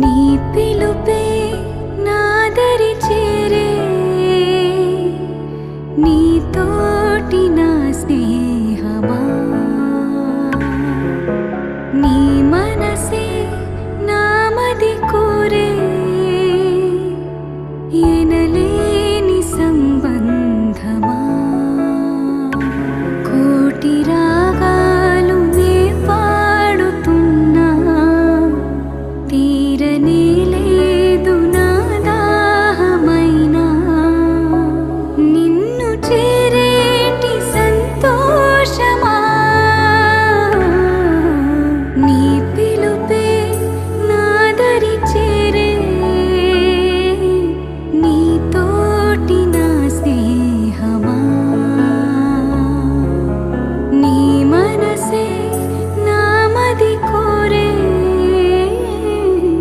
నీ పిలుపే वीरनी